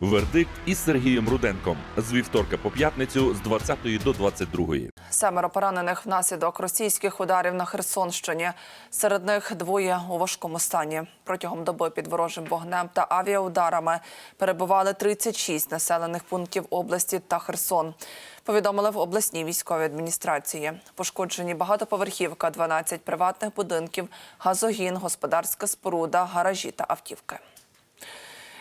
Вердикт із Сергієм Руденком з вівторка по п'ятницю з 20 до 22. Семеро поранених внаслідок російських ударів на Херсонщині. Серед них двоє у важкому стані. Протягом доби під ворожим вогнем та авіаударами перебували 36 населених пунктів області та Херсон. Повідомили в обласній військовій адміністрації. Пошкоджені багатоповерхівка, 12 приватних будинків, газогін, господарська споруда, гаражі та автівки.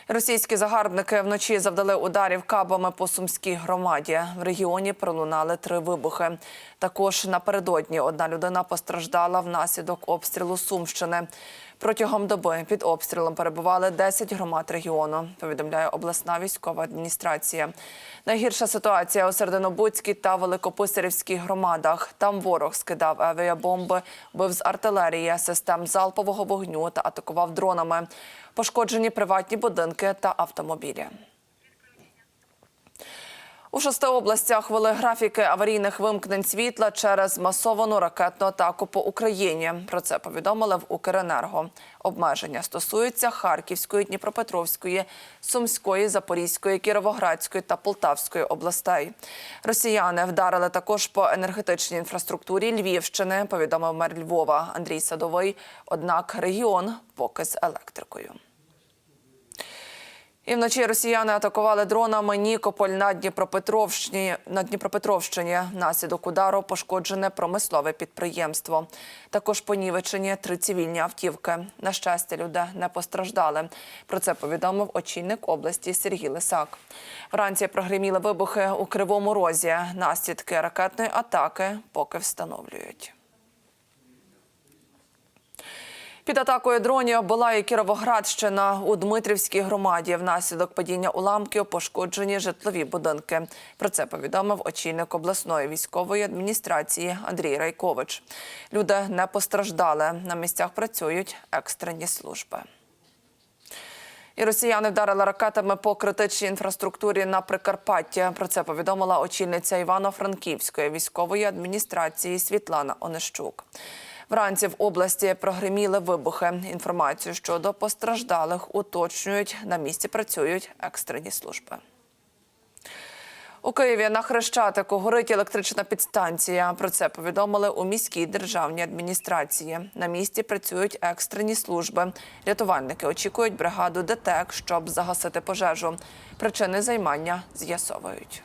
Російські загарбники вночі завдали ударів кабами по сумській громаді. В регіоні пролунали три вибухи. Також напередодні одна людина постраждала внаслідок обстрілу Сумщини. Протягом доби під обстрілом перебували 10 громад регіону. Повідомляє обласна військова адміністрація. Найгірша ситуація у Серединобудській та Великописарівській громадах. Там ворог скидав авіабомби, бив з артилерії, систем залпового вогню та атакував дронами. Пошкоджені приватні будинки та автомобілі. У шести областях вели графіки аварійних вимкнень світла через масовану ракетну атаку по Україні. Про це повідомили в Укренерго. Обмеження стосуються Харківської, Дніпропетровської, Сумської, Запорізької, Кіровоградської та Полтавської областей. Росіяни вдарили також по енергетичній інфраструктурі Львівщини. Повідомив мер Львова Андрій Садовий. Однак регіон поки з електрикою. І вночі росіяни атакували дронами Нікополь на Дніпропетровщині. На Дніпропетровщині внаслідок удару пошкоджене промислове підприємство. Також понівечені три цивільні автівки. На щастя, люди не постраждали. Про це повідомив очільник області Сергій Лисак. Вранці прогреміли вибухи у Кривому Розі. Наслідки ракетної атаки поки встановлюють. Під атакою дронів була і Кіровоградщина у Дмитрівській громаді. Внаслідок падіння уламків пошкоджені житлові будинки. Про це повідомив очільник обласної військової адміністрації Андрій Райкович. Люди не постраждали. На місцях працюють екстрені служби. І росіяни вдарили ракетами по критичній інфраструктурі на Прикарпатті. Про це повідомила очільниця Івано-Франківської військової адміністрації Світлана Онищук. Вранці в області прогреміли вибухи. Інформацію щодо постраждалих уточнюють. На місці працюють екстрені служби. У Києві на Хрещатику горить електрична підстанція. Про це повідомили у міській державній адміністрації. На місці працюють екстрені служби. Рятувальники очікують бригаду ДТЕК, щоб загасити пожежу. Причини займання з'ясовують.